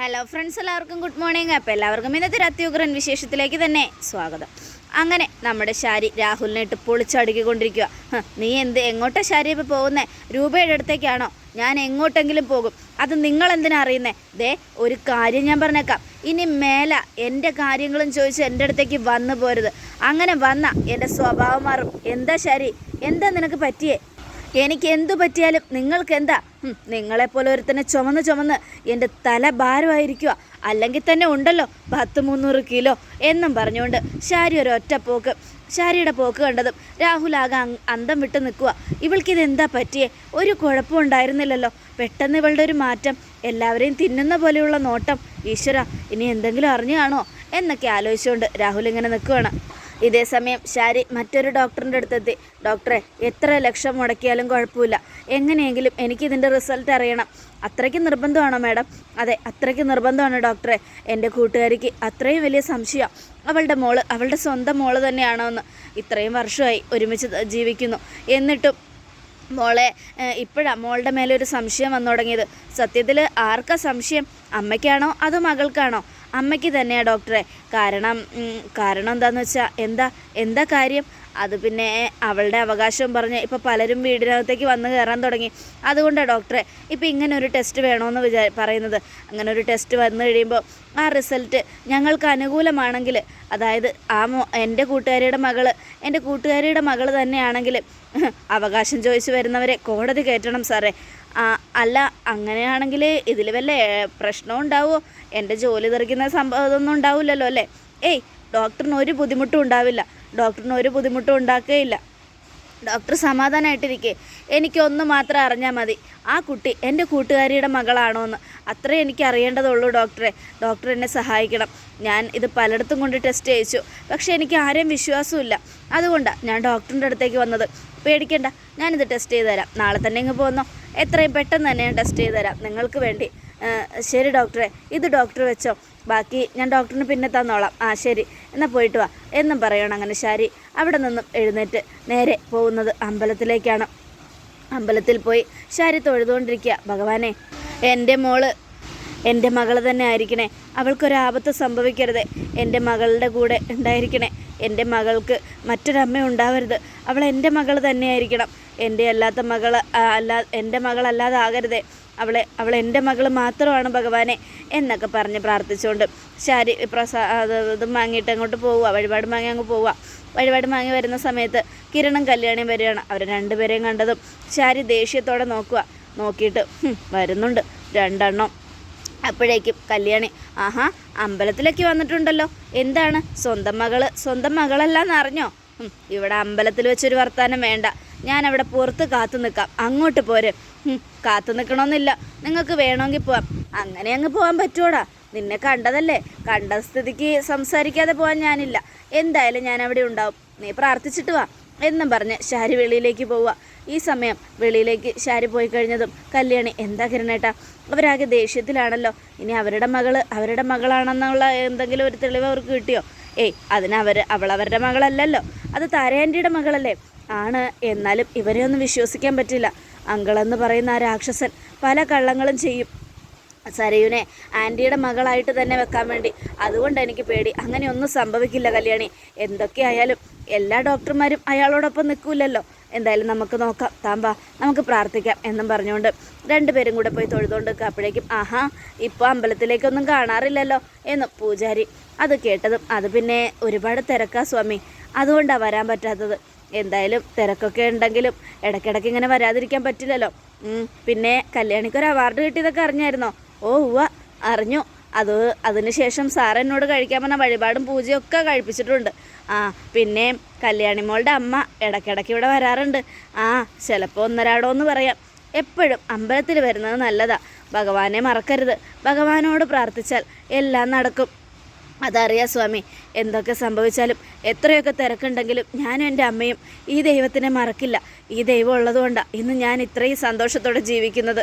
Hello friends എല്ലാവർക്കും good morning അപ്പോൾ എല്ലാവർക്കും ഇന്നത്തെ അത്യുഗ്രൻ വിശേഷത്തിലേക്ക് തന്നെ സ്വാഗതം. അങ്ങനെ നമ്മുടെ ശാരി രാഹുലിനെ ഇട്ട് പൊളിച്ചടുക്കിക്കൊണ്ടിരിക്കുക നീ എന്ത് എങ്ങോട്ടാ ശാരി ഇപ്പോൾ പോകുന്നത് രൂപയുടെ അടുത്തേക്കാണോ? ഞാൻ എങ്ങോട്ടെങ്കിലും പോകും. അത് നിങ്ങൾ എന്തിനാ അറിയുന്നേ? ദേ ഒരു കാര്യം ഞാൻ പറഞ്ഞേക്കാം. ഇനി മേല എന്റെ കാര്യങ്ങളും ചോദിച്ച് എന്റെ അടുത്തേക്ക് വന്നു പോരുത്. അങ്ങനെ വന്ന എന്റെ സ്വഭാവം മാറും. എന്താ ശാരി? എന്താ നിനക്ക് പറ്റിയേ? എനിക്ക് എന്തു പറ്റിയാലും നിങ്ങൾക്ക് എന്താ ഹും, നിങ്ങളെപ്പോലെ ഒരുത്തനെ ചുമന്ന് ചുമന്ന് എന്റെ തല ഭാരമായിരിക്കുക. അല്ലെങ്കിൽ തന്നെ ഉണ്ടല്ലോ പത്ത് മുന്നൂറ് കിലോ എന്നും പറഞ്ഞുകൊണ്ട് ശാരി ഒരു ഒറ്റ പോക്ക് ശാരിയുടെ പോക്ക് കണ്ടതും രാഹുൽ ആകെ അന്തം വിട്ട് നിൽക്കുക. ഇവൾക്കിത് എന്താ പറ്റിയേ? ഒരു കുഴപ്പം ഉണ്ടായിരുന്നില്ലല്ലോ. പെട്ടെന്ന് ഇവളുടെ ഒരു മാറ്റം എല്ലാവരെയും തിന്നുന്ന പോലെയുള്ള നോട്ടം. ഈശ്വര ഇനി എന്തെങ്കിലും അറിഞ്ഞു കാണോ എന്നൊക്കെ ആലോചിച്ചുകൊണ്ട് രാഹുൽ ഇങ്ങനെ നിൽക്കുകയാണ്. ഇതേ സമയം ശാരി മറ്റൊരു ഡോക്ടറിന്റെ അടുത്തെത്തി. ഡോക്ടറെ എത്ര ലക്ഷം മുടക്കിയാലും കുഴപ്പമില്ല. എങ്ങനെയെങ്കിലും എനിക്കിതിന്റെ റിസൾട്ട് അറിയണം. അത്രയ്ക്ക് നിർബന്ധമാണോ മാഡം? അതെ അത്രയ്ക്ക് നിർബന്ധമാണ് ഡോക്ടറെ. എന്റെ കൂട്ടുകാരിക്ക് അത്രയും വലിയ സംശയം. അവളുടെ മോൾ അവളുടെ സ്വന്തം മോൾ തന്നെയാണോ എന്ന് ഇത്രയും വർഷമായി ഒരുമിച്ച് ജീവിക്കുന്നു. എന്നിട്ടും മോളെ ഇപ്പോഴാണ് മോളുടെ മേലെ ഒരു സംശയം വന്നു തുടങ്ങിയത്. സത്യത്തിൽ ആർക്കാ സംശയം? അമ്മയ്ക്കാണോ അതോ മകൾക്കാണോ? അമ്മയ്ക്ക് തന്നെയാണ് ഡോക്ടറെ. കാരണം കാരണം എന്താണെന്ന് വെച്ചാൽ എന്താ എന്താ കാര്യം? അത് പിന്നെ അവളുടെ അവകാശം പറഞ്ഞ് ഇപ്പോൾ പലരും വീടിനകത്തേക്ക് വന്ന് കയറാൻ തുടങ്ങി. അതുകൊണ്ടാണ് ഡോക്ടറെ ഇപ്പോൾ ഇങ്ങനെ ഒരു ടെസ്റ്റ് വേണമെന്ന് വിചാ പറയുന്നത്. അങ്ങനെ ഒരു ടെസ്റ്റ് വന്നു കഴിയുമ്പോൾ ആ റിസൾട്ട് ഞങ്ങൾക്ക് അനുകൂലമാണെങ്കിൽ അതായത് ആ മോ എന്റെ കൂട്ടുകാരിയുടെ മകൾ എന്റെ കൂട്ടുകാരിയുടെ മകൾ തന്നെയാണെങ്കിൽ അവകാശം ചോദിച്ചു വരുന്നവരെ കോടതി കയറ്റണം സാറേ. അല്ല അങ്ങനെയാണെങ്കിൽ ഇതിൽ വല്ല പ്രശ്നവും പ്രശ്നം ഉണ്ടാവുമോ എന്റെ ജോലി തെറിക്കുന്ന സംഭവം ഇതൊന്നും ഉണ്ടാവില്ലല്ലോ അല്ലേ? ഏയ് ഡോക്ടറിന് ഒരു ബുദ്ധിമുട്ടും ഉണ്ടാവില്ല. ഡോക്ടറിന് ഒരു ബുദ്ധിമുട്ടും ഉണ്ടാക്കുകയില്ല. ഡോക്ടർ സമാധാനമായിട്ടിരിക്കെ എനിക്കൊന്ന് മാത്രം അറിഞ്ഞാൽ മതി. ആ കുട്ടി എന്റെ കൂട്ടുകാരിയുടെ മകളാണോ എന്ന് അത്രേ എനിക്ക് അറിയേണ്ടതുള്ളൂ ഡോക്ടറെ. ഡോക്ടർ എന്നെ സഹായിക്കണം. ഞാൻ ഇത് പലയിടത്തും കൊണ്ട് ടെസ്റ്റ് ചെയ്യിച്ചു. പക്ഷേ എനിക്ക് ആരെയും വിശ്വാസമില്ല അതുകൊണ്ടാണ് ഞാൻ ഡോക്ടറിന്റെ അടുത്തേക്ക് വന്നത്. പേടിക്കണ്ട. ഞാനിത് ടെസ്റ്റ് ചെയ്ത് തരാം. നാളെ തന്നെ ഇങ്ങ് പോന്നോ. എത്രയും പെട്ടെന്ന് തന്നെ ഞാൻ ടെസ്റ്റ് ചെയ്ത് തരാം. നിങ്ങൾക്ക് വേണ്ടി. ശരി ഡോക്ടറെ ഇത് ഡോക്ടർ വെച്ചോ? ബാക്കി ഞാൻ ഡോക്ടറിന് പിന്നെ തന്നോളാം. ആ ശരി. എന്നാൽ പോയിട്ട് വാ. എന്നും പറയണം അങ്ങനെ ശരി. അവിടെ നിന്നും എഴുന്നേറ്റ് നേരെ പോകുന്നത് അമ്പലത്തിലേക്കാണ്. അമ്പലത്തിൽ പോയി ശാരി തൊഴുതുകൊണ്ടിരിക്കുക. ഭഗവാനെ എന്റെ മോൾ എന്റെ മകൾ തന്നെ ആയിരിക്കണേ. അവൾക്കൊരാപത്ത് സംഭവിക്കരുത്. എന്റെ മകളുടെ കൂടെ ഉണ്ടായിരിക്കണേ. എന്റെ മകൾക്ക് മറ്റൊരമ്മ ഉണ്ടാവരുത് അവൾ എന്റെ മകൾ തന്നെയായിരിക്കണം എന്റെ അല്ലാത്ത മകൾ അല്ലാ എന്റെ മകളല്ലാതെ ആകരുതേ. അവളെ അവൾ എന്റെ മകൾ മാത്രമാണ് ഭഗവാനെ എന്നൊക്കെ പറഞ്ഞ് പ്രാർത്ഥിച്ചുകൊണ്ട് ശാരി പ്രസാ ഇതും വാങ്ങിയിട്ട് അങ്ങോട്ട് പോവുക വഴിപാട് വാങ്ങി അങ്ങ് പോവുക. വഴിപാട് വാങ്ങി വരുന്ന സമയത്ത് കിരണും കല്യാണിയും വരികയാണ്. അവർ രണ്ടുപേരെയും കണ്ടതും ശാരി ദേഷ്യത്തോടെ നോക്കുക. നോക്കിയിട്ട് വരുന്നുണ്ട് രണ്ടെണ്ണം. അപ്പോഴേക്കും കല്യാണി ആഹാ അമ്പലത്തിലേക്ക് വന്നിട്ടുണ്ടല്ലോ. എന്താണ്? സ്വന്തം മകൾ സ്വന്തം മകളല്ല അറിഞ്ഞോ? ഇവിടെ അമ്പലത്തിൽ വെച്ചൊരു വർത്താനം വേണ്ട. ഞാൻ അവിടെ പുറത്ത് കാത്തു നിൽക്കാം. അങ്ങോട്ട് പോര്. കാത്തു നിൽക്കണമെന്നില്ല നിങ്ങൾക്ക് വേണമെങ്കിൽ പോവാം. അങ്ങനെ അങ്ങ് പോകാൻ പറ്റുമോടാ നിന്നെ കണ്ടതല്ലേ? കണ്ട സ്ഥിതിക്ക് സംസാരിക്കാതെ പോകാൻ ഞാനില്ല. എന്തായാലും ഞാൻ അവിടെ ഉണ്ടാവും. നീ പ്രാർത്ഥിച്ചിട്ട് വാ. എന്നും പറഞ്ഞ് ഷാരി വെളിയിലേക്ക് പോവുക. ഈ സമയം വെളിയിലേക്ക് ഷാരി പോയി കഴിഞ്ഞതും കല്യാണി എന്താ കിരണേട്ടാ? അവരാകെ ദേഷ്യത്തിലാണല്ലോ. ഇനി അവരുടെ മകൾ അവരുടെ മകളാണെന്നുള്ള എന്തെങ്കിലും ഒരു തെളിവ് അവർക്ക് കിട്ടിയോ? ഏയ് അതിനവർ അവൾ അവരുടെ മകളല്ലല്ലോ. അത് താരയാന്റിയുടെ മകളല്ലേ? ആണ്. എന്നാലും ഇവരെ ഒന്നും വിശ്വസിക്കാൻ പറ്റില്ല. അങ്കളെന്ന് പറയുന്ന ആ രാക്ഷസൻ പല കള്ളങ്ങളും ചെയ്യും. സരയുനെ ആന്റിയുടെ മകളായിട്ട് തന്നെ വെക്കാൻ വേണ്ടി. അതുകൊണ്ട് എനിക്ക് പേടി. അങ്ങനെ ഒന്നും സംഭവിക്കില്ല കല്യാണി. എന്തൊക്കെയായാലും എല്ലാ ഡോക്ടർമാരും അയാളോടൊപ്പം നിൽക്കില്ലല്ലോ എന്തായാലും നമുക്ക് നോക്കാം. താമ്പാ നമുക്ക് പ്രാർത്ഥിക്കാം എന്നും പറഞ്ഞുകൊണ്ട് രണ്ടുപേരും കൂടെ പോയി തൊഴുതുകൊണ്ട് അപ്പോഴേക്കും ആഹാ ഇപ്പോൾ അമ്പലത്തിലേക്കൊന്നും കാണാറില്ലല്ലോ എന്ന് പൂജാരി അത് കേട്ടതും. അത് പിന്നെ ഒരുപാട് തിരക്കാ സ്വാമി. അതുകൊണ്ടാണ് വരാൻ പറ്റാത്തത്. എന്തായാലും തിരക്കൊക്കെ ഉണ്ടെങ്കിലും ഇടയ്ക്കിടയ്ക്ക് ഇങ്ങനെ വരാതിരിക്കാൻ പറ്റില്ലല്ലോ. പിന്നെ കല്യാണിക്ക് ഒരു അവാർഡ് കിട്ടിയതൊക്കെ അറിഞ്ഞായിരുന്നോ? ഓ ഉവ്വ അറിഞ്ഞു. അത് അതിനുശേഷം സാർ എന്നോട് കഴിക്കാൻ പറഞ്ഞ വഴിപാടും പൂജയും ഒക്കെ കഴിപ്പിച്ചിട്ടുണ്ട്. ആ പിന്നെ കല്യാണി മോളുടെ അമ്മ ഇടയ്ക്കിടയ്ക്ക് ഇവിടെ വരാറുണ്ട്. ആ ചിലപ്പോൾ ഒന്നരാടോ എന്ന് പറയാം. എപ്പോഴും അമ്പലത്തിൽ വരുന്നത് നല്ലതാ. ഭഗവാനെ മറക്കരുത്. ഭഗവാനോട് പ്രാർത്ഥിച്ചാൽ എല്ലാം നടക്കും. അതറിയാം സ്വാമി എന്തൊക്കെ സംഭവിച്ചാലും എത്രയൊക്കെ തിരക്കുണ്ടെങ്കിലും ഞാനും എന്റെ അമ്മയും ഈ ദൈവത്തിനെ മറക്കില്ല. ഈ ദൈവം ഉള്ളതുകൊണ്ടാണ് ഇന്ന് ഞാൻ ഇത്രയും സന്തോഷത്തോടെ ജീവിക്കുന്നത്.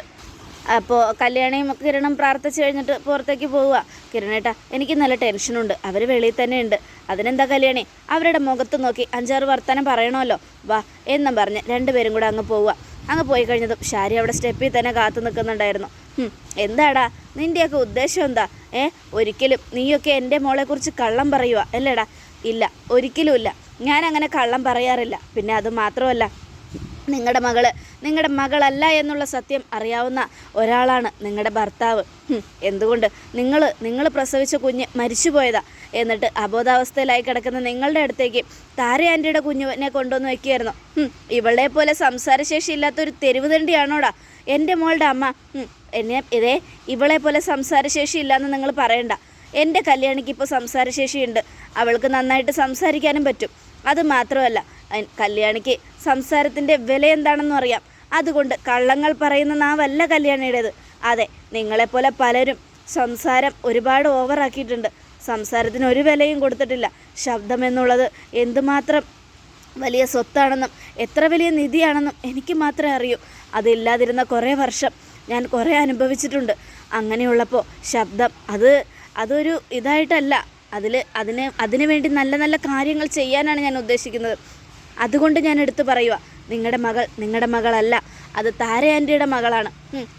അപ്പോൾ കല്യാണിയും കിരണം പ്രാർത്ഥിച്ചു കഴിഞ്ഞിട്ട് പുറത്തേക്ക് പോവുക. കിരണേട്ടാ എനിക്ക് നല്ല ടെൻഷനുണ്ട്. അവർ വെളിയിൽ തന്നെ ഉണ്ട്. അതിനെന്താ കല്യാണി? അവരുടെ മുഖത്ത് നോക്കി അഞ്ചാറ് വർത്തമാനം പറയണമല്ലോ. വാ എന്നും പറഞ്ഞ് രണ്ടുപേരും കൂടെ അങ്ങ് പോവുക. അങ്ങ് പോയി കഴിഞ്ഞതും ഷാരി അവിടെ സ്റ്റെപ്പിൽ തന്നെ കാത്തു നിൽക്കുന്നുണ്ടായിരുന്നു. എന്താടാ? നിന്റെയൊക്കെ ഉദ്ദേശം എന്താ? ഏ ഒരിക്കലും നീയൊക്കെ എന്റെ മോളെക്കുറിച്ച് കള്ളം പറയുക അല്ലേടാ? ഇല്ല ഒരിക്കലുമില്ല ഞാൻ അങ്ങനെ കള്ളം പറയാറില്ല. പിന്നെ അത് മാത്രമല്ല നിങ്ങളുടെ മകൾ നിങ്ങളുടെ മകളല്ല എന്നുള്ള സത്യം അറിയാവുന്ന ഒരാളാണ് നിങ്ങളുടെ ഭർത്താവ്. എന്തുകൊണ്ട് നിങ്ങൾ നിങ്ങൾ പ്രസവിച്ച കുഞ്ഞ് മരിച്ചുപോയതാ എന്നിട്ട് അബോധാവസ്ഥയിലായി കിടക്കുന്ന നിങ്ങളുടെ അടുത്തേക്ക് താര ആന്റിയുടെ കുഞ്ഞിനെ കൊണ്ടുവന്ന് വെക്കുകയായിരുന്നു. ഇവളെ പോലെ സംസാരശേഷി ഇല്ലാത്ത ഒരു തെരുവ് തണ്ടിയാണോടാ എന്റെ മോളുടെ അമ്മ. എന്നെ ഇതേ ഇവളെ പോലെ സംസാരശേഷി ഇല്ലാന്ന് നിങ്ങൾ പറയണ്ട. എന്റെ കല്യാണിക്ക് ഇപ്പോൾ സംസാരശേഷിയുണ്ട്. അവൾക്ക് നന്നായിട്ട് സംസാരിക്കാനും പറ്റും. അത് മാത്രമല്ല കല്യാണിക്ക് സംസാരത്തിന്റെ വില എന്താണെന്നും അറിയാം. അതുകൊണ്ട് കള്ളങ്ങൾ പറയുന്ന നാവല്ല കല്യാണിയുടേത്. അതെ നിങ്ങളെപ്പോലെ പലരും സംസാരം ഒരുപാട് ഓവറാക്കിയിട്ടുണ്ട് സംസാരത്തിന് ഒരു വിലയും കൊടുത്തിട്ടില്ല. ശബ്ദം എന്നുള്ളത് എന്തുമാത്രം വലിയ സ്വത്താണെന്നും എത്ര വലിയ നിധിയാണെന്നും എനിക്ക് മാത്രമേ അറിയൂ. അതില്ലാതിരുന്ന കുറേ വർഷം ഞാൻ കുറേ അനുഭവിച്ചിട്ടുണ്ട്. അങ്ങനെയുള്ളപ്പോൾ ശബ്ദം അത് അതൊരു ഇതായിട്ടല്ല. അതിൽ അതിന് അതിനു വേണ്ടി നല്ല നല്ല കാര്യങ്ങൾ ചെയ്യാനാണ് ഞാൻ ഉദ്ദേശിക്കുന്നത്. അതുകൊണ്ട് ഞാൻ എടുത്തു പറയുക നിങ്ങളുടെ മകൾ നിങ്ങളുടെ മകളല്ല അത് താര ആന്റിയുടെ മകളാണ്.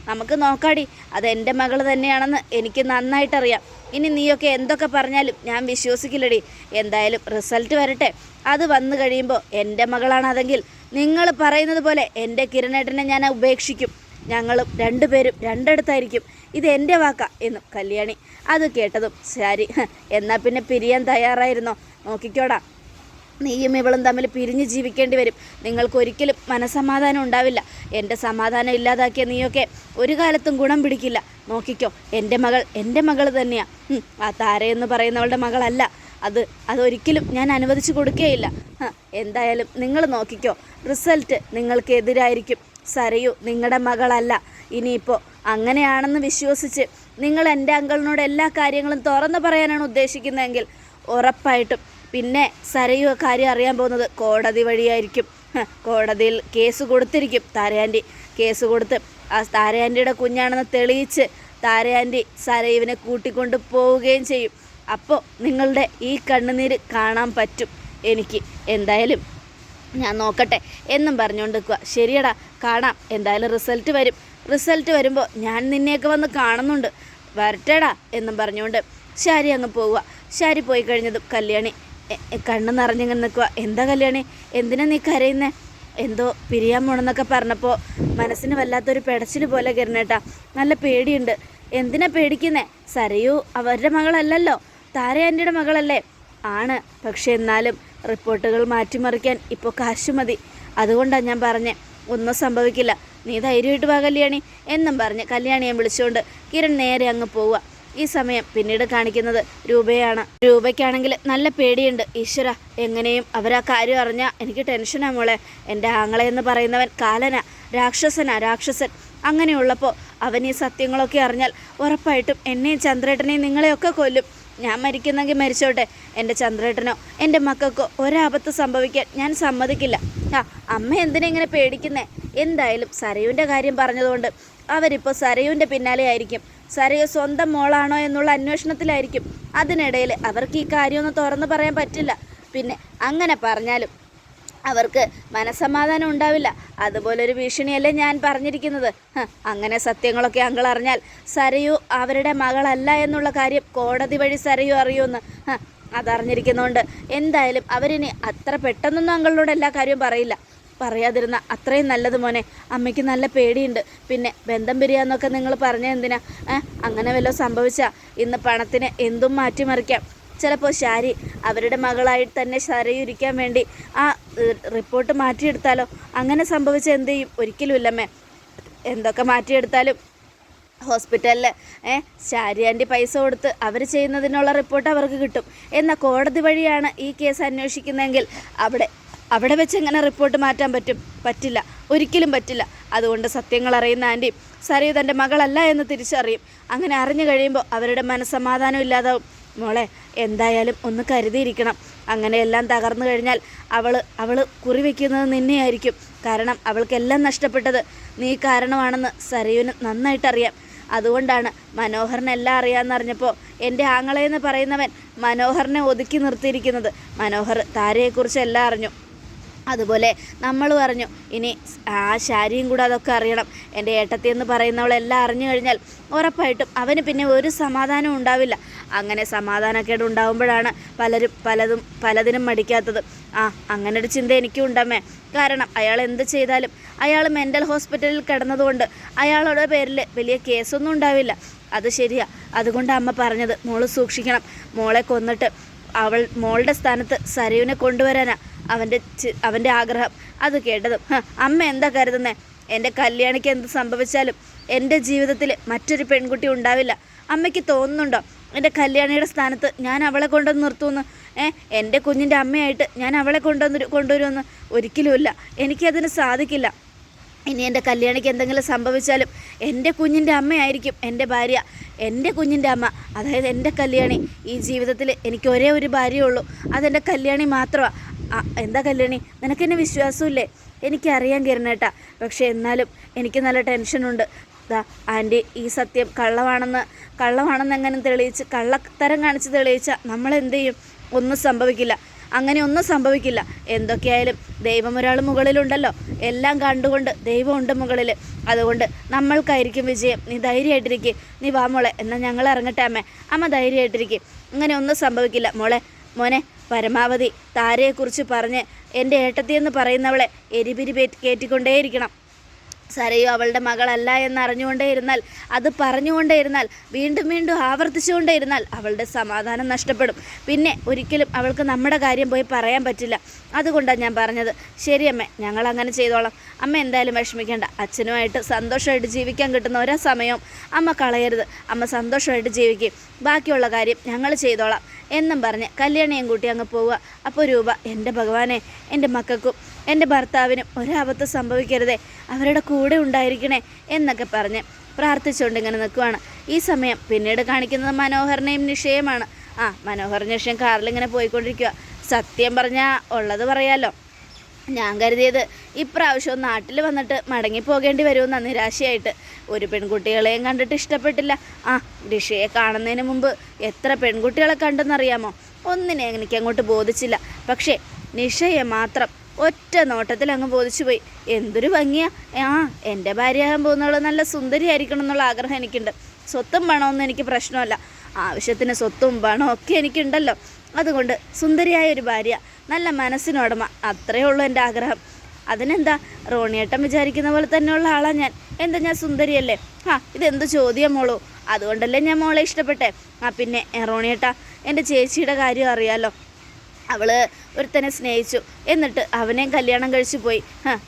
നമുക്ക് നോക്കാടി അത് എന്റെ മകൾ തന്നെയാണെന്ന് എനിക്ക് നന്നായിട്ടറിയാം. ഇനി നീയൊക്കെ എന്തൊക്കെ പറഞ്ഞാലും ഞാൻ വിശ്വസിക്കില്ലടി. എന്തായാലും റിസൾട്ട് വരട്ടെ. അത് വന്നു കഴിയുമ്പോൾ എന്റെ മകളാണ് അതെങ്കിൽ നിങ്ങൾ പറയുന്നത് പോലെ എന്റെ കിരണേട്ടനെ ഞാൻ ഉപേക്ഷിക്കും. ഞങ്ങളും രണ്ടുപേരും രണ്ടിടത്തായിരിക്കും. ഇത് എന്റെ വാക്ക എന്നും കല്യാണി. അത് കേട്ടതും ശരി. എന്നാൽ എന്നാ പിന്നെ പിരിയാൻ തയ്യാറായിരുന്നോ? നോക്കിക്കോടാ. നീയും ഇവളും തമ്മിൽ പിരിഞ്ഞ് ജീവിക്കേണ്ടി വരും. നിങ്ങൾക്ക് ഒരിക്കലും മനസമാധാനം ഉണ്ടാവില്ല. എന്റെ സമാധാനം ഇല്ലാതാക്കിയ നീയൊക്കെ ഒരു കാലത്തും ഗുണം പിടിക്കില്ല. നോക്കിക്കോ എന്റെ മകൾ എന്റെ മകൾ തന്നെയാണ് ആ താരയെന്ന് പറയുന്നവളുടെ മകളല്ല. അത് അതൊരിക്കലും ഞാൻ അനുവദിച്ചു കൊടുക്കുകയില്ല എന്തായാലും നിങ്ങൾ നോക്കിക്കോ റിസൾട്ട് നിങ്ങൾക്ക് എതിരായിരിക്കും സരയു നിങ്ങളുടെ മകളല്ല. ഇനിയിപ്പോൾ അങ്ങനെയാണെന്ന് വിശ്വസിച്ച് നിങ്ങൾ എന്റെ അങ്കളിനോട് എല്ലാ കാര്യങ്ങളും തുറന്നു പറയാനാണ് ഉദ്ദേശിക്കുന്നതെങ്കിൽ ഉറപ്പായിട്ടും പിന്നെ സരയു കാര്യം അറിയാൻ പോകുന്നത് കോടതി വഴിയായിരിക്കും. കോടതിയിൽ കേസ് കൊടുത്തിരിക്കും താരയാന്റി കേസ് കൊടുത്ത് ആ താരയാന്റിയുടെ കുഞ്ഞാണെന്ന് തെളിയിച്ച് താരയാന്റി സരയുവിനെ കൂട്ടിക്കൊണ്ട് പോവുകയും ചെയ്യും. അപ്പോൾ നിങ്ങളുടെ ഈ കണ്ണുനീര് കാണാൻ പറ്റും എനിക്ക്. എന്തായാലും ഞാൻ നോക്കട്ടെ എന്നും പറഞ്ഞുകൊണ്ട് നിൽക്കുക ശരിയടാ കാണാം. എന്തായാലും റിസൾട്ട് വരും. റിസൾട്ട് വരുമ്പോൾ ഞാൻ നിന്നെയൊക്കെ വന്ന് കാണുന്നുണ്ട്. വരട്ടേടാ എന്നും പറഞ്ഞുകൊണ്ട് ശാരി അങ്ങ് പോവുക ശാരി പോയി കഴിഞ്ഞതും കല്യാണി കണ്ണ് നിറഞ്ഞിങ്ങനെ നിൽക്കുക എന്താ കല്യാണി? എന്തിനാ നീ കരയുന്നേ? എന്തോ പിരിയാൻ പോണെന്നൊക്കെ പറഞ്ഞപ്പോൾ മനസ്സിന് വല്ലാത്തൊരു പെടച്ചിൽ പോലെ കിരണേട്ടാ. നല്ല പേടിയുണ്ട്. എന്തിനാ പേടിക്കുന്നേ? സരയു അവരുടെ മകളല്ലല്ലോ. താര ആന്റിയുടെ മകളല്ലേ? ആണ്. പക്ഷെ എന്നാലും റിപ്പോർട്ടുകൾ മാറ്റിമറിക്കാൻ ഇപ്പോൾ കാശ് മതി. അതുകൊണ്ടാണ് ഞാൻ പറഞ്ഞേ ഒന്നും സംഭവിക്കില്ല. നീ ധൈര്യമായിട്ട് വാ കല്യാണി. എന്നും പറഞ്ഞ് കല്യാണിയെ വിളിച്ചുകൊണ്ട് കിരൺ നേരെ അങ്ങ് പോവുക ഈ സമയം പിന്നീട് കാണിക്കുന്നത് രൂപയാണ്. രൂപയ്ക്കാണെങ്കിൽ നല്ല പേടിയുണ്ട്. ഈശ്വര എങ്ങനെയും അവരാ കാര്യം അറിഞ്ഞാൽ എനിക്ക് ടെൻഷനാ മോളെ. എന്റെ ആങ്ങളെ എന്ന് പറയുന്നവൻ കാലന രാക്ഷസനാ രാക്ഷസൻ. അങ്ങനെയുള്ളപ്പോൾ അവൻ ഈ സത്യങ്ങളൊക്കെ അറിഞ്ഞാൽ ഉറപ്പായിട്ടും എന്നെയും ചന്ദ്രേട്ടനെയും നിങ്ങളെയൊക്കെ കൊല്ലും. ഞാൻ മരിക്കുന്നെങ്കിൽ മരിച്ചോട്ടെ. എന്റെ ചന്ദ്രേട്ടനോ എന്റെ മക്കൾക്കോ ഒരാപത്ത് സംഭവിക്കാൻ ഞാൻ സമ്മതിക്കില്ല. ആ അമ്മ എന്തിനാ ഇങ്ങനെ പേടിക്കുന്നേ? എന്തായാലും സരയുവിന്റെ കാര്യം പറഞ്ഞതുകൊണ്ട് അവരിപ്പോൾ സരയുവിന്റെ പിന്നാലെ ആയിരിക്കും സരയു സ്വന്തം മോളാണോ എന്നുള്ള അന്വേഷണത്തിലായിരിക്കും. അതിനിടയിൽ അവർക്ക് ഈ കാര്യമൊന്നും തുറന്നു പറയാൻ പറ്റില്ല. പിന്നെ അങ്ങനെ പറഞ്ഞാലും അവർക്ക് മനസമാധാനം ഉണ്ടാവില്ല. അതുപോലൊരു ഭീഷണിയല്ലേ ഞാൻ പറഞ്ഞിരിക്കുന്നത്. അങ്ങനെ സത്യങ്ങളൊക്കെ അങ്ങൾ അറിഞ്ഞാൽ സരയു അവരുടെ മകളല്ല എന്നുള്ള കാര്യം കോടതി വഴി സരയു അറിയുമെന്ന്. അതറിഞ്ഞിരിക്കുന്നതുകൊണ്ട് എന്തായാലും അവരിനി അത്ര പെട്ടെന്നൊന്നും അങ്ങളോട് എല്ലാ കാര്യവും പറയില്ല. പറയാതിരുന്ന അത്രയും നല്ലത് മോനെ. അമ്മയ്ക്ക് നല്ല പേടിയുണ്ട്. പിന്നെ ബന്ധം പിരിയാന്നൊക്കെ നിങ്ങൾ പറഞ്ഞ എന്തിനാ? അങ്ങനെ വല്ലതും സംഭവിച്ചാൽ ഇന്ന് പണത്തിന് എന്തും മാറ്റിമറിക്കാം. ചിലപ്പോൾ ശാരി അവരുടെ മകളായി തന്നെ ശരയിരിക്കാൻ വേണ്ടി ആ റിപ്പോർട്ട് മാറ്റിയെടുത്താലോ? അങ്ങനെ സംഭവിച്ച എന്ത് ചെയ്യും? ഒരിക്കലും ഇല്ലമ്മേ എന്തൊക്കെ മാറ്റിയെടുത്താലും ഹോസ്പിറ്റലിൽ ഏ ശാരി ആന്റി പൈസ കൊടുത്ത് അവർ ചെയ്യുന്നതിനുള്ള റിപ്പോർട്ട് അവർക്ക് കിട്ടും. എന്നാൽ കോടതി വഴിയാണ് ഈ കേസ് അന്വേഷിക്കുന്നതെങ്കിൽ അവിടെ അവിടെ വെച്ച് എങ്ങനെ റിപ്പോർട്ട് മാറ്റാൻ പറ്റും? പറ്റില്ല. ഒരിക്കലും പറ്റില്ല. അതുകൊണ്ട് സത്യങ്ങൾ അറിയുന്ന ആന്റി സരയു തന്റെ മകളല്ല എന്ന് തിരിച്ചറിയും. അങ്ങനെ അറിഞ്ഞു കഴിയുമ്പോൾ അവരുടെ മനസ്സമാധാനം ഇല്ലാതാവും. മോളെ എന്തായാലും ഒന്ന് കരുതിയിരിക്കണം. അങ്ങനെയെല്ലാം തകർന്നു കഴിഞ്ഞാൽ അവൾ അവൾ കുറിവെക്കുന്നത് നിന്നെയായിരിക്കും. കാരണം അവൾക്കെല്ലാം നഷ്ടപ്പെട്ടത് നീ കാരണമാണെന്ന് സരയുവിന് നന്നായിട്ടറിയാം. അതുകൊണ്ടാണ് മനോഹറിനെല്ലാം അറിയാമെന്നറിഞ്ഞപ്പോൾ എന്റെ ആങ്ങളെന്ന് പറയുന്നവൻ മനോഹറിനെ ഒതുക്കി നിർത്തിയിരിക്കുന്നത്. മനോഹർ താരയെക്കുറിച്ച് എല്ലാം അറിഞ്ഞു. അതുപോലെ നമ്മൾ പറഞ്ഞു ഇനി ആ ശാരിയും കൂടെ അതൊക്കെ അറിയണം. എന്റെ ഏട്ടത്തി എന്ന് പറയുന്നവളെല്ലാം അറിഞ്ഞു കഴിഞ്ഞാൽ ഉറപ്പായിട്ടും അവന് പിന്നെ ഒരു സമാധാനവും ഉണ്ടാവില്ല. അങ്ങനെ സമാധാനക്കേട് ഉണ്ടാവുമ്പോഴാണ് പലരും പലതും പലതിനും മടിക്കാത്തത്. ആ അങ്ങനെ ഒരു ചിന്ത എനിക്കും ഉണ്ടമ്മേ കാരണം അയാൾ എന്ത് ചെയ്താലും അയാൾ മെന്റൽ ഹോസ്പിറ്റലിൽ കിടന്നതുകൊണ്ട് അയാളുടെ പേരിൽ വലിയ കേസൊന്നും ഉണ്ടാവില്ല. അത് ശരിയാ. അതുകൊണ്ട് അമ്മ പറഞ്ഞത് മോൾ സൂക്ഷിക്കണം. മോളെ കൊന്നിട്ട് അവൾ മോളുടെ സ്ഥാനത്ത് സരയുവിനെ കൊണ്ടുവരാനാ. അവന്റെ അവന്റെ ആഗ്രഹം. അത് കേട്ടതും അമ്മ എന്താ കരുതുന്നേ? എന്റെ കല്യാണിക്ക് എന്ത് സംഭവിച്ചാലും എന്റെ ജീവിതത്തിൽ മറ്റൊരു പെൺകുട്ടി ഉണ്ടാവില്ല. അമ്മയ്ക്ക് തോന്നുന്നുണ്ടോ? എന്റെ കല്യാണിയുടെ സ്ഥാനത്ത് ഞാൻ അവളെ കൊണ്ടുവന്ന് നിർത്തുമെന്ന്? ഏ എന്റെ കുഞ്ഞിന്റെ അമ്മയായിട്ട് ഞാൻ അവളെ കൊണ്ടുവന്ന് കൊണ്ടുവരുമെന്ന് ഒരിക്കലുമില്ല. എനിക്കതിന് സാധിക്കില്ല. ഇനി എന്റെ കല്യാണിക്ക് എന്തെങ്കിലും സംഭവിച്ചാലും എന്റെ കുഞ്ഞിന്റെ അമ്മയായിരിക്കും എന്റെ ഭാര്യ. എന്റെ കുഞ്ഞിന്റെ അമ്മ അതായത് എന്റെ കല്യാണി ഈ ജീവിതത്തിൽ എനിക്ക് ഒരേ ഒരു ഭാര്യയുള്ളൂ അതെന്റെ കല്യാണി മാത്രമാണ് എന്താ കല്യാണി? നിനക്കെന്നെ വിശ്വാസമില്ലേ? എനിക്കറിയാൻ കിരണേട്ടാ. പക്ഷേ എന്നാലും എനിക്ക് നല്ല ടെൻഷനുണ്ട്. ദാ ആന്റി ഈ സത്യം കള്ളമാണെന്ന് കള്ളമാണെന്ന് എങ്ങനെ തെളിയിച്ച് കള്ളത്തരം കാണിച്ച് തെളിയിച്ചാൽ നമ്മളെന്ത് ചെയ്യും? ഒന്നും സംഭവിക്കില്ല. അങ്ങനെ ഒന്നും സംഭവിക്കില്ല. എന്തൊക്കെയായാലും ദൈവം ഒരാൾ മുകളിലുണ്ടല്ലോ. എല്ലാം കണ്ടുകൊണ്ട് ദൈവമുണ്ട് മുകളിൽ അതുകൊണ്ട് നമ്മൾക്കായിരിക്കും വിജയം. നീ ധൈര്യമായിട്ടിരിക്കും. നീ വാ മോളെ. എന്നാൽ ഞങ്ങൾ ഇറങ്ങട്ടെ അമ്മേ. അമ്മ ധൈര്യമായിട്ടിരിക്കും. അങ്ങനെ ഒന്നും സംഭവിക്കില്ല. മോളെ മോനെ പരമാവധി താരയെക്കുറിച്ച് പറഞ്ഞ് എന്റെ ഏട്ടത്തിയെന്ന് പറയുന്നവളെ എരിപിരി കയറ്റിക്കൊണ്ടേയിരിക്കണം സരയു അവളുടെ മകളല്ല എന്നറിഞ്ഞുകൊണ്ടേ ഇരുന്നാൽ അത് പറഞ്ഞുകൊണ്ടേ ഇരുന്നാൽ വീണ്ടും വീണ്ടും ആവർത്തിച്ചുകൊണ്ടേ ഇരുന്നാൽ അവളുടെ സമാധാനം നഷ്ടപ്പെടും. പിന്നെ ഒരിക്കലും അവൾക്ക് നമ്മുടെ കാര്യം പോയി പറയാൻ പറ്റില്ല. അതുകൊണ്ടാണ് ഞാൻ പറഞ്ഞത്. ശരി അമ്മേ ഞങ്ങൾ അങ്ങനെ ചെയ്തോളാം. അമ്മ എന്തായാലും വിഷമിക്കേണ്ട. അച്ഛനുമായിട്ട് സന്തോഷമായിട്ട് ജീവിക്കാൻ കിട്ടുന്ന ഒരേ സമയവും അമ്മ കളയരുത്. അമ്മ സന്തോഷമായിട്ട് ജീവിക്കും. ബാക്കിയുള്ള കാര്യം ഞങ്ങൾ ചെയ്തോളാം. എന്നും പറഞ്ഞ് കല്യാണിയും കൂട്ടി അങ്ങ് പോവുക. അപ്പോൾ രൂപ എന്റെ ഭഗവാനെ എന്റെ മക്കൾക്കും എന്റെ ഭർത്താവിനും ഒരാപത്ത് സംഭവിക്കരുതേ അവരുടെ കൂടെ ഉണ്ടായിരിക്കണേ എന്നൊക്കെ പറഞ്ഞ് പ്രാർത്ഥിച്ചുകൊണ്ട് ഇങ്ങനെ നിൽക്കുവാണ്. ഈ സമയം പിന്നീട് കാണിക്കുന്നത് മനോഹറിനെയും നിഷയമാണ്. ആ മനോഹർ നിഷയും കാറിലിങ്ങനെ പോയിക്കൊണ്ടിരിക്കുക സത്യം പറഞ്ഞാൽ ഉള്ളത് പറയാലോ. ഞാൻ കരുതിയത് ഇപ്രാവശ്യം നാട്ടിൽ വന്നിട്ട് മടങ്ങി പോകേണ്ടി വരുമെന്ന നിരാശയായിട്ട്. ഒരു പെൺകുട്ടികളെയും കണ്ടിട്ട് ഇഷ്ടപ്പെട്ടില്ല. ആ ഡിഷയെ കാണുന്നതിന് മുമ്പ് എത്ര പെൺകുട്ടികളെ കണ്ടെന്നറിയാമോ? ഒന്നിനെ എനിക്ക് അങ്ങോട്ട് ബോധിച്ചില്ല. പക്ഷേ നിഷയെ മാത്രം ഒറ്റ നോട്ടത്തിൽ അങ്ങ് ബോധിച്ചു പോയി എന്തൊരു ഭംഗിയാ. ആ എന്റെ ഭാര്യയാകാൻ പോകുന്നവൾ നല്ല സുന്ദരിയായിരിക്കണം എന്നുള്ള ആഗ്രഹം എനിക്കുണ്ട്. സ്വത്തും പണമൊന്നും എനിക്ക് പ്രശ്നമല്ല. ആവശ്യത്തിന് സ്വത്തും പണവും ഒക്കെ എനിക്കുണ്ടല്ലോ. അതുകൊണ്ട് സുന്ദരിയായ ഒരു ഭാര്യ നല്ല മനസ്സിനുടമ അത്രയേ ഉള്ളൂ എന്റെ ആഗ്രഹം. അതിനെന്താ? റോണിയേട്ടൻ വിചാരിക്കുന്ന പോലെ തന്നെയുള്ള ആളാണ് ഞാൻ. എന്താ ഞാൻ സുന്ദരിയല്ലേ? ആ ഇതെന്ത് ചോദ്യം മോളൂ? അതുകൊണ്ടല്ലേ ഞാൻ മോളെ ഇഷ്ടപ്പെട്ടെ. ആ പിന്നെ റോണിയേട്ടാ എന്റെ ചേച്ചിയുടെ കാര്യം അറിയാലോ. അവൾ ഒരുത്തനെ സ്നേഹിച്ചു. എന്നിട്ട് അവനെ കല്യാണം കഴിച്ചു പോയി.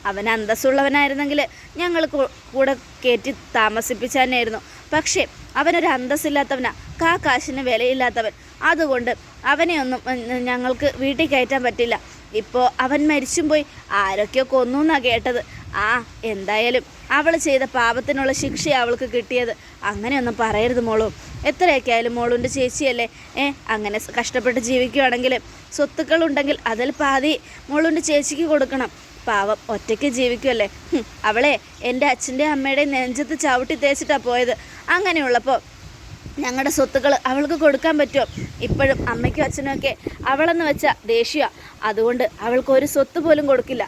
അവൻ അന്തസ്സുള്ളവനായിരുന്നെങ്കിൽ ഞങ്ങൾ കൂടെ കയറ്റി താമസിപ്പിച്ചാനായിരുന്നു പക്ഷേ അവനൊരു അന്തസ്സില്ലാത്തവനാ. കാ കാശിന് വിലയില്ലാത്തവൻ. അതുകൊണ്ട് അവനെ ഒന്നും ഞങ്ങൾക്ക് വീട്ടിൽ കയറ്റാൻ പറ്റില്ല. ഇപ്പോൾ അവൻ മരിച്ചും പോയി ആരൊക്കെയോ കൊന്നു എന്നാണ് കേട്ടത്. ആ എന്തായാലും അവൾ ചെയ്ത പാപത്തിനുള്ള ശിക്ഷയാണ് അവൾക്ക് കിട്ടിയത്. അങ്ങനെയൊന്നും പറയരുത് മോളൂ. എത്രയൊക്കെ ആയാലും മോളുണ്ട് ചേച്ചിയല്ലേ? ഏ അങ്ങനെ കഷ്ടപ്പെട്ട് ജീവിക്കുകയാണെങ്കിൽ സ്വത്തുക്കളുണ്ടെങ്കിൽ അതിൽ പാതി മോളുണ്ട് ചേച്ചിക്ക് കൊടുക്കണം. പാവം ഒറ്റയ്ക്ക് ജീവിക്കുമല്ലേ അവളെ എന്റെ അച്ഛന്റെ അമ്മയുടെ നെഞ്ചത്ത് ചവിട്ടി തേച്ചിട്ടാണ് പോയത്. അങ്ങനെയുള്ളപ്പോൾ ഞങ്ങളുടെ സ്വത്തുക്കൾ അവൾക്ക് കൊടുക്കാൻ പറ്റുമോ ഇപ്പോഴും അമ്മയ്ക്കും അച്ഛനും ഒക്കെ അവളെന്ന് വെച്ചാൽ ദേഷ്യ. അതുകൊണ്ട് അവൾക്ക് ഒരു സ്വത്ത് പോലും കൊടുക്കില്ല.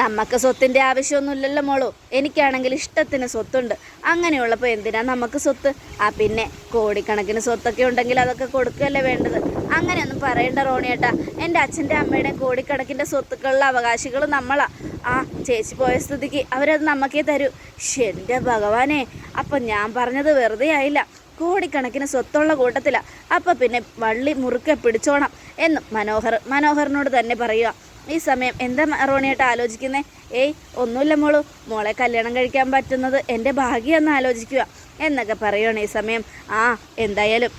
നമുക്ക് സ്വത്തിന്റെ ആവശ്യമൊന്നുമില്ലല്ലോ മോളൂ. എനിക്കാണെങ്കിൽ ഇഷ്ടത്തിന് സ്വത്തുണ്ട്. അങ്ങനെയുള്ളപ്പോൾ എന്തിനാ നമുക്ക് സ്വത്ത്? ആ പിന്നെ കോടിക്കണക്കിന് സ്വത്തൊക്കെ ഉണ്ടെങ്കിൽ അതൊക്കെ കൊടുക്കുകയല്ലേ വേണ്ടത്. അങ്ങനെയൊന്നും പറയണ്ട റോണിയേട്ടാ എന്റെ അച്ഛന്റെ അമ്മയുടെ കോടിക്കണക്കിന്റെ സ്വത്തുക്കളുടെ അവകാശികൾ നമ്മളാണ് ആ ചേച്ചി പോയ സ്ഥിതിക്ക് അവരത് നമുക്കേ തരൂ. എന്റെ ഭഗവാനെ. അപ്പം ഞാൻ പറഞ്ഞത് വെറുതെ ആയില്ല. കോടിക്കണക്കിന് സ്വത്തുള്ള കൂട്ടത്തില. അപ്പം പിന്നെ വള്ളി മുറുക്കെ പിടിച്ചോണം എന്ന് മനോഹർ മനോഹറിനോട് തന്നെ പറയുക. ഈ സമയം എന്താ റോണിയേട്ടാ ആലോചിക്കുന്നേ? ഏയ് ഒന്നുമില്ല മോൾ. മോളെ കല്യാണം കഴിക്കാൻ പറ്റുന്നത് എന്റെ ഭാഗ്യമെന്ന് ആലോചിക്കുക എന്നൊക്കെ പറയുകയാണ് ഈ സമയം. ആ എന്തായാലും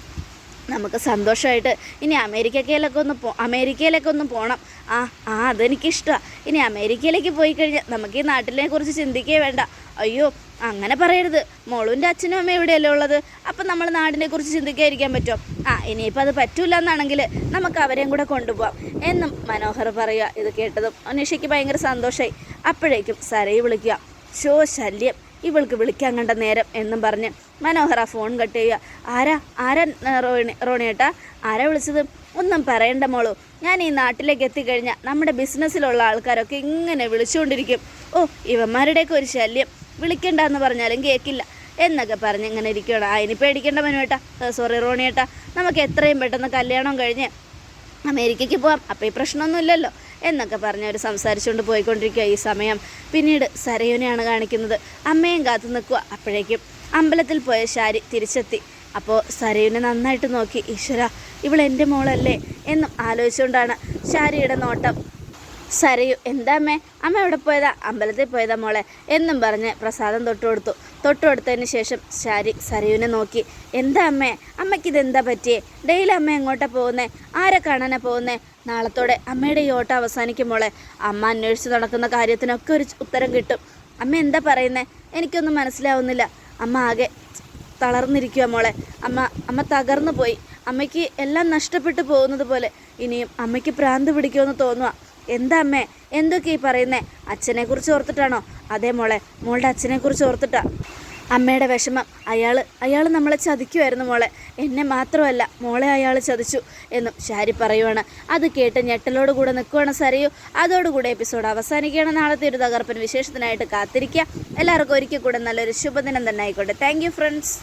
നമുക്ക് സന്തോഷമായിട്ട് ഇനി അമേരിക്കയിലൊക്കെ ഒന്ന് പോ അമേരിക്കയിലൊക്കെ ഒന്ന് പോകണം ആ ആ അതെനിക്കിഷ്ടമാണ് ഇനി അമേരിക്കയിലേക്ക് പോയി കഴിഞ്ഞാൽ നമുക്ക് ഈ നാട്ടിലെ കുറിച്ച് ചിന്തിക്കേ വേണ്ട. അയ്യോ അങ്ങനെ പറയരുത്. മോളുവിന്റെ അച്ഛനും അമ്മയും എവിടെയല്ലേ ഉള്ളത്. അപ്പം നമ്മൾ നാടിനെ കുറിച്ച് ചിന്തിക്കാതിരിക്കാൻ പറ്റും ആ ഇനിയിപ്പോൾ അത് പറ്റൂല എന്നാണെങ്കിൽ നമുക്ക് അവരെയും കൂടെ കൊണ്ടുപോകാം എന്നും മനോഹർ പറയുക ഇത് കേട്ടതും. അനീഷയ്ക്ക് ഭയങ്കര സന്തോഷമായി അപ്പോഴേക്കും സരയെ വിളിക്കുക. ഷോ ശല്യം. ഇവൾക്ക് വിളിക്കാൻ കണ്ട നേരം എന്നും പറഞ്ഞ് മനോഹർ ആ ഫോൺ കട്ട് ചെയ്യുക. ആരാ? ആരാ റോണി റോണിയേട്ടാ? ആരാ വിളിച്ചത്? ഒന്നും പറയണ്ട മോളൂ. ഞാൻ ഈ നാട്ടിലേക്ക് എത്തിക്കഴിഞ്ഞാൽ നമ്മുടെ ബിസിനസ്സിലുള്ള ആൾക്കാരൊക്കെ ഇങ്ങനെ വിളിച്ചുകൊണ്ടിരിക്കും. ഓ ഇവന്മാരുടെയൊക്കെ ഒരു ശല്യം. വിളിക്കണ്ടെന്ന് പറഞ്ഞാലും കേൾക്കില്ല എന്നൊക്കെ പറഞ്ഞ് ഇങ്ങനെ ഇരിക്കണം അതിന് പേടിക്കേണ്ട മനുവേട്ടാ സോറി റോണിയേട്ടാ നമുക്ക് എത്രയും പെട്ടെന്ന് കല്യാണം കഴിഞ്ഞ് അമേരിക്കയ്ക്ക് പോവാം. അപ്പോൾ ഈ പ്രശ്നമൊന്നുമില്ലല്ലോ. എന്നൊക്കെ പറഞ്ഞ് അവർ സംസാരിച്ചുകൊണ്ട് പോയിക്കൊണ്ടിരിക്കുക ഈ സമയം. പിന്നീട് സരയുനെയാണ് കാണിക്കുന്നത്. അമ്മയും കാത്തു നിൽക്കുക അപ്പോഴേക്കും അമ്പലത്തിൽ പോയ ശാരി തിരിച്ചെത്തി. അപ്പോൾ സരയുനെ നന്നായിട്ട് നോക്കി. ഈശ്വര ഇവൾ എന്റെ മോളല്ലേ? എന്നും ആലോചിച്ചുകൊണ്ടാണ് ശാരിയുടെ നോട്ടം സരയു എന്താമ്മേ അമ്മ? എവിടെ പോയതാ? അമ്പലത്തിൽ പോയതാ മോളെ എന്നും പറഞ്ഞ് പ്രസാദം തൊട്ടു കൊടുത്തു തൊട്ടു കൊടുത്തതിന് ശേഷം ശാരി സരയുവിനെ നോക്കി. എന്താ അമ്മേ? അമ്മയ്ക്ക് ഇതെന്താ പറ്റിയേ? ഡെയിലി അമ്മ എങ്ങോട്ടാ പോകുന്നേ? ആരെ കാണാനാ പോകുന്നേ? നാളത്തോടെ അമ്മയുടെ ഈ ഓട്ടം അവസാനിക്കും മോളെ. അമ്മ അന്വേഷിച്ച് നടക്കുന്ന കാര്യത്തിനൊക്കെ ഒരു ഉത്തരം കിട്ടും. അമ്മ എന്താ പറയുന്നേ? എനിക്കൊന്നും മനസ്സിലാവുന്നില്ല. അമ്മ ആകെ തളർന്നിരിക്കുക മോളെ. അമ്മ അമ്മ തകർന്നു പോയി അമ്മയ്ക്ക് എല്ലാം നഷ്ടപ്പെട്ടു പോകുന്നത് പോലെ. ഇനിയും അമ്മയ്ക്ക് പ്രാന്ത് പിടിക്കുമെന്ന് തോന്നുക എന്താ അമ്മേ എന്തൊക്കെ ഈ പറയുന്നേ? അച്ഛനെ കുറിച്ച് ഓർത്തിട്ടാണോ? അതേ മോളെ മോളുടെ അച്ഛനെ കുറിച്ച് ഓർത്തിട്ടാ. അമ്മയുടെ വിഷമം അയാൾ അയാൾ നമ്മളെ ചതിക്കുമായിരുന്നു മോളെ. എന്നെ മാത്രമല്ല മോളെ അയാൾ ചതിച്ചു എന്നും ഷാരി പറയുവാണ്. അത് കേട്ട് ഞെട്ടലോട് കൂടെ നിൽക്കുവാണ് സരയു. അതോടുകൂടെ എപ്പിസോഡ് അവസാനിക്കുകയാണ്. നാളത്തെ ഒരു തകർപ്പൻ വിശേഷത്തിനായിട്ട് കാത്തിരിക്കുക. എല്ലാവർക്കും ഒരിക്കൽ കൂടെ നല്ലൊരു ശുഭദിനം തന്നെ ആയിക്കോട്ടെ. Thank friends